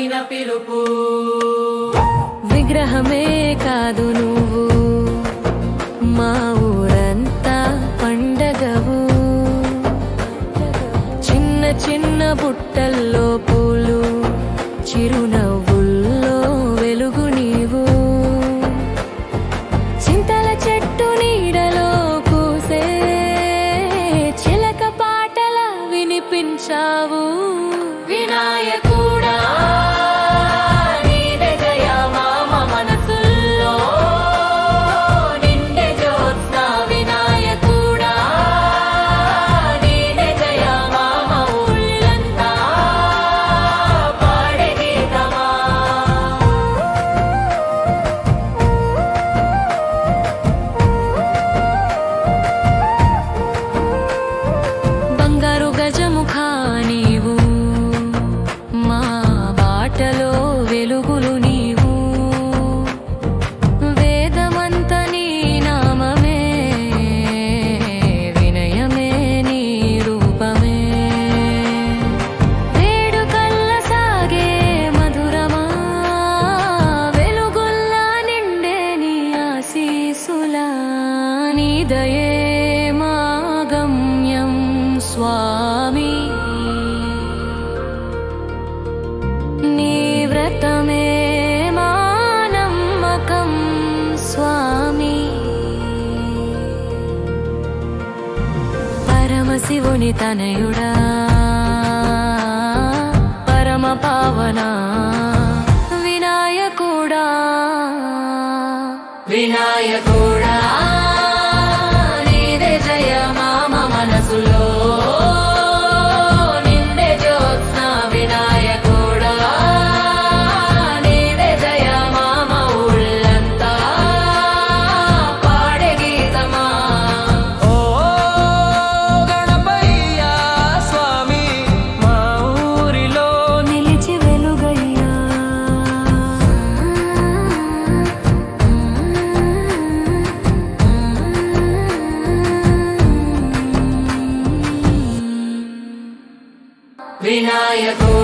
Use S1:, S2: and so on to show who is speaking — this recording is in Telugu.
S1: మధురమైన పిలుపు.
S2: విగ్రహమే కాదు నువ్వు. మా ఊరంతా పండగవు. చిన్న చిన్న బుట్టల్లో పూలు చిరునవ్వు నీ దయే మా గమ్యం స్వామి నీ వ్రతమే మా నమ్మకం స్వామి పరమశివుని తనయుడా పరమ పావన వినాయకుడా
S1: వినాయకుడా विनायको